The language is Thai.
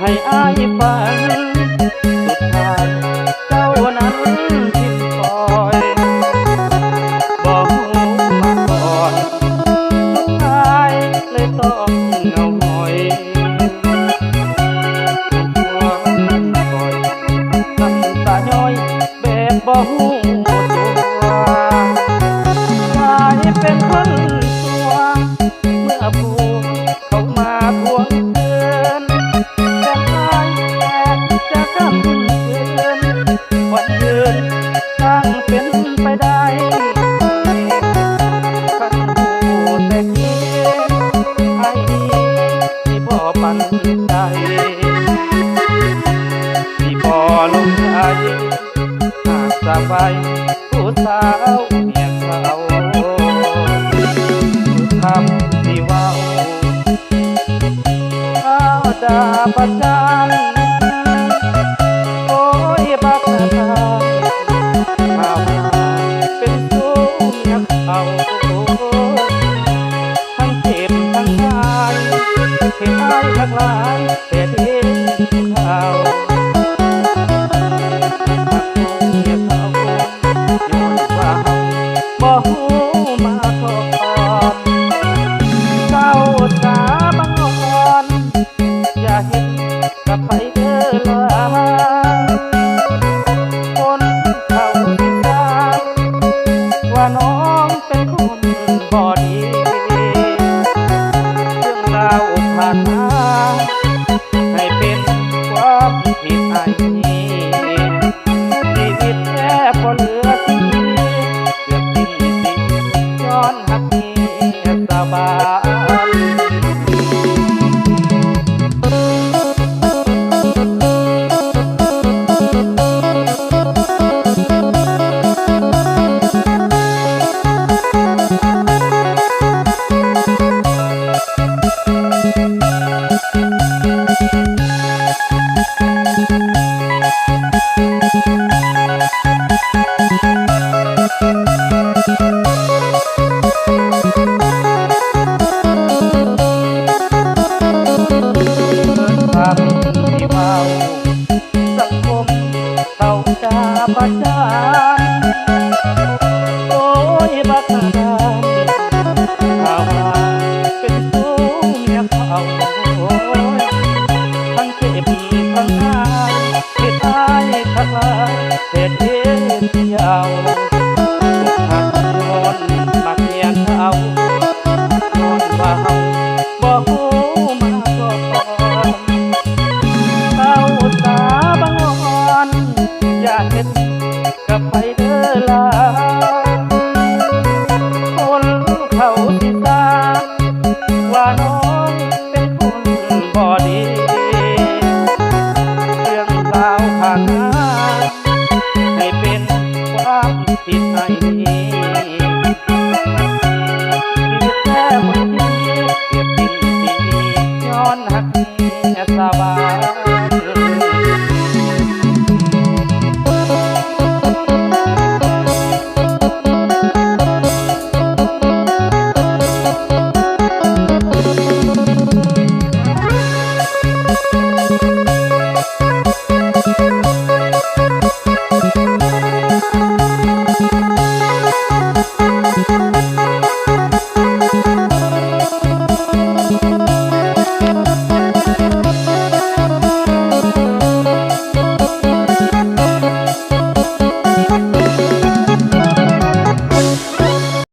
ให้อายฟังสุดท้ายเจ้านั้นทิมคอยบอกหูมาก่อนสุดท้ายเลยต้องเหงาหงอยหัวคอยน้ำตาย้อยแบบบ่หู จาประจัำโอ้ยบักนาคาามาเป็นสูงนักเอาทั้งเจ็บทั้งใจเห็นไอ้หลากหลาย อาจารย์โอยบักนานข้าวเป็นสูมีเขาโอยทั้งเจ็บทั้งหายที่ต้าลาเเอ็นยาวหักนอนบักเมียเขานอนว่าาบ่ฮู้มาก่นเขาตาบังอ่นอย่าเห็น